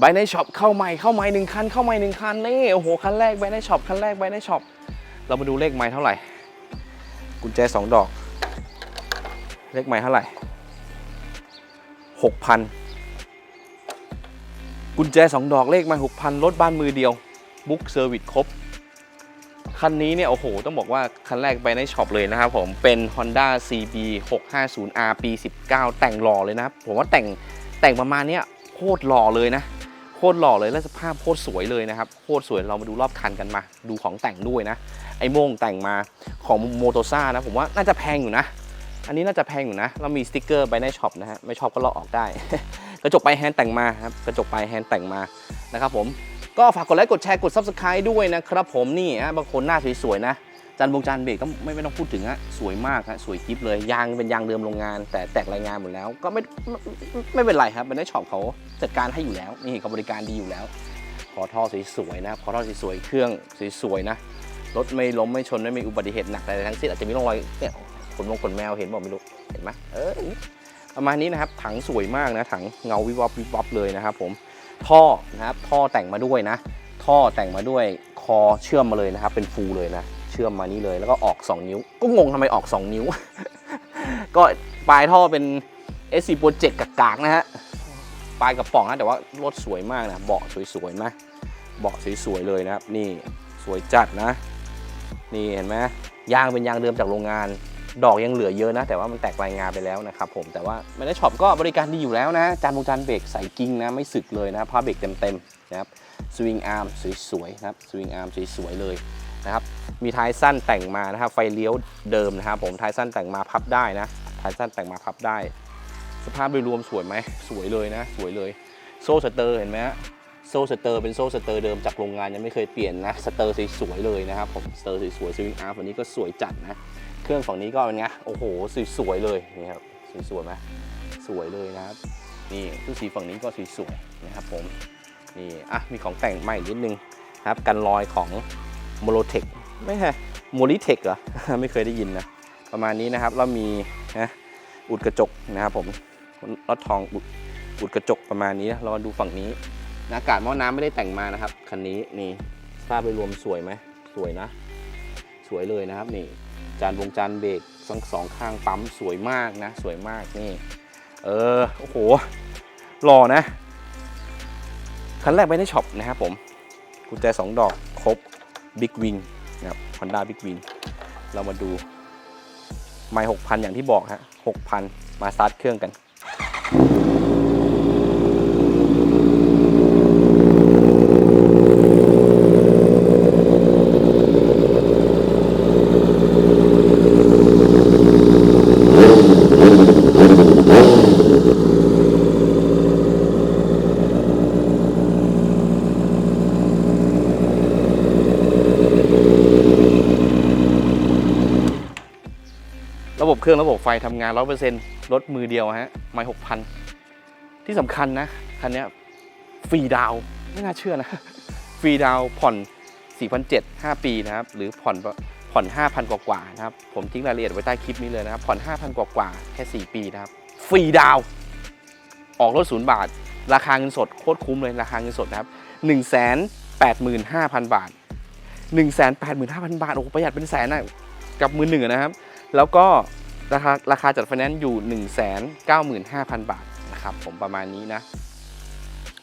บในช็อปเข้าใหม่เข้าใหม่หนึ่งคันเข้าใหม่หนึ่งคันนี่โอ้โหคันแรกบในช็อปคันแรกบในช็อปเรามาดูเลขไม้เท่าไหร่ กุญแจสองดอก เลขไม้เท่าไหร่หกพันกุญแจสองดอกเลขไม้หกพันรถบ้านมือเดียวบุ๊กเซอร์วิสครบคันนี้เนี่ยโอ้โห ต้องบอกว่าคันแรกไปในช็อปเลยนะครับผมเป็น Honda CB 650R ปี 19 แต่งหล่อเลยนะครับ ผมว่าแต่งแต่งประมาณเนี้ยโคตรหล่อเลยนะ คตรหล่อเลยและสภาพโคตรสวยเลยนะครับโคตรสวยเรามาดูรอบคันกันมา ดูของแต่งด้วยนะ ไอ้โมงแต่งมาของโมโตซ่านะผมว่าน่าจะแพงอยู่นะ อันนี้น่าจะแพงอยู่นะ เรามีสติกเกอร์ไปในช็อปนะฮะไม่ชอบก็ลอกออกได้ กระจกไปลายแฮนด์แต่งมาครับกระจกไปลายแฮนด์แต่งมานะครับผมก็ฝากกดไลค์กดแชร์กด Subscribe ด้วยนะครับผมนี่ฮะบางคนหน้าสวยๆนะ จานบงจานเบรกก็ไม่ไม่ต้องพูดถึงฮะสวยมากฮะสวยกิ๊บเลยยางเป็นยางเดิมโรงงาน แต่แตกรายงานหมดแล้ว ก็ไม่ไม่ไม่เป็นไรครับเป็นได้ช็อปเขาจัดการให้อยู่แล้วนี่เขาบริการดีอยู่แล้วขอท่อสวยๆนะขอท่อสวยๆเครื่องสวยๆนะรถไม่ล้มไม่ชนไม่มีอุบัติเหตุหนักอะไรทั้งสิ้นอาจจะมีร่องรอยเนี่ยขนมงขนแมวเห็นบอกไม่รู้เห็นไหมเออประมาณนี้นะครับถังสวยมากนะถังเงาวิบวับวิบวับเลยนะครับผมท่อนะครับท่อแต่งมาด้วยนะ ท่อแต่งมาด้วยคอเชื่อมมาเลยนะครับ เป็นฟูลเลยนะ เชื่อมมานี่เลย แล้วก็ออก 2 นิ้ว ก็งงทำไมออก 2 นิ้ว ก็ปลายท่อเป็น SC Project กากๆนะฮะ ปลายกระป๋องนะ แต่ว่ารถสวยมากนะ เบาะสวยๆนะเบาะสวยๆเลยนะครับ นี่สวยจัดนะ นี่เห็นไหมยางเป็นยางเดิมจากโรงงาน ดอกยังเหลือเยอะนะ แต่ว่ามันแตกรายงานไปแล้วนะครับผม แต่ว่าไม่ได้ช็อปก็บริการดีอยู่แล้วนะ จานวงจานเบรกใส่กิ้งนะ ไม่สึกเลยนะผ้าเบรกเต็มๆนะครับ สวิงอาร์มสวยๆนะครับ สวิงอาร์มสวยๆเลย นะครับมีท้ายสั้นแต่งมานะครับไฟเลี้ยวเดิมนะครับผมท้ายสั้นแต่งมาพับได้นะท้ายสั้นแต่งมาพับได้ สภาพโดยรวมสวยไหมสวยเลยนะ สวยเลย โซ่สเตอร์เห็นไหมฮะโซ่สเตอร์เป็นโซ่สเตอร์เดิมจากโรงงานยังไม่เคยเปลี่ยนนะสเตอร์สวยๆเลยนะครับผมสเตอร์สวยๆสวิงอาร์มวันนี้ก็สวยจัดนะเครื่องฝั่งนี้ก็เป็นไงโอ้โหสวยๆเลยนี่ครับสวยๆไหมสวยเลยนะครับนี่ตู้สีฝั่งนี้ก็สวยๆนะครับผมนี่อะมีของแต่งใหม่นิดนึงครับกันรอยของ โมโลเทคไม่ใช่โมลิเทคเหรอ ไม่เคยได้ยินนะ ประมาณนี้นะครับ เรามีนะอุดกระจกนะครับผมรถทองอุดอุดกระจกประมาณนี้ เรามาดูฝั่งนี้นะอากาศหม้อน้ำไม่ได้แต่งมานะครับ คันนี้นี่สภาพโดยรวมสวยไหม สวยนะ สวยเลยนะครับนี่ จานวงจานเบรกทั้งสองข้างปั๊มสวยมากนะ สวยมากนี่ เออ โอ้โห หล่อนะ คันแรกไปในช็อปนะครับผมกุญแจ2ดอกครบ บิ๊กวิงนะครับฮอนด้าบิ๊กวิงเรามาดู ไม่หกพันอย่างที่บอกฮะหกพันมาสตาร์ทเครื่องกัน เครื่องระบบไฟทำงาน 100%รถมือเดียวฮะ ไม่หกพันที่สำคัญนะ คันนี้ฟรีดาวไม่น่าเชื่อนะ ฟรีดาวน์ผ่อน 4,700 5 ปีนะครับ หรือผ่อนผ่อน 5,000 กว่าๆนะครับ ผมทิ้งรายละเอียดไว้ใต้คลิปนี้เลยนะครับ ผ่อน 5,000 กว่าๆแค่ 4 ปีนะครับ ฟรีดาว ออกรถศูนย์บาท ราคาเงินสดโคตรคุ้มเลย ราคาเงินสดนะครับ 185,000 บาท 185,000 บาท โอ้โหประหยัดเป็นแสนนะกับมือหนึ่งนะครับ แล้วก็ ราคาราคาจัดไฟแนนซ์อยู่ 1 9 5 0 0 0 บาทนะครับผมประมาณนี้นะ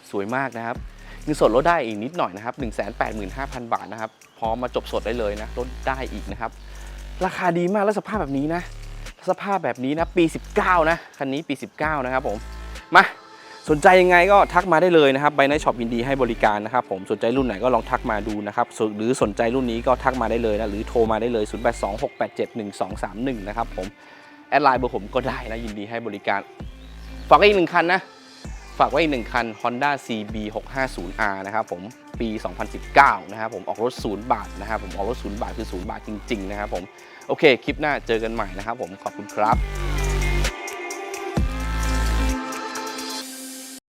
สวยมากนะครับเงินสดลดได้อีกนิดหน่อยนะครับ 1 8 5 0 0 0 บาทนะครับ พร้อมมาจบสดได้เลยนะลดได้อีกนะครับ ราคาดีมากแล้วสภาพแบบนี้นะ สภาพแบบนี้นะปี 19 นะคันนี้ปี 19 นะครับผมมา สนใจยังไงก็ทักมาได้เลยนะครับไบไนช็อปยินดีให้บริการนะครับผมสนใจรุ่นไหนก็ลองทักมาดูนะครับหรือสนใจรุ่นนี้ก็ทักมาได้เลยนะหรือโทรมาได้เลย 0826871231 นะครับผมแอดไลน์เบอร์ผมก็ได้นะยินดีให้บริการ ฝากไว้อีกหนึ่งคันนะฝากไว้อีกหนึ่งคัน Honda CB 650R นะครับผมปี 2019 นะครับผมออกรถศูนย์บาทนะครับผมออกรถศูนย์บาทคือศูนย์บาทจริง ๆ นะครับผมโอเค คลิปหน้าเจอกันใหม่นะครับผมขอบคุณครับ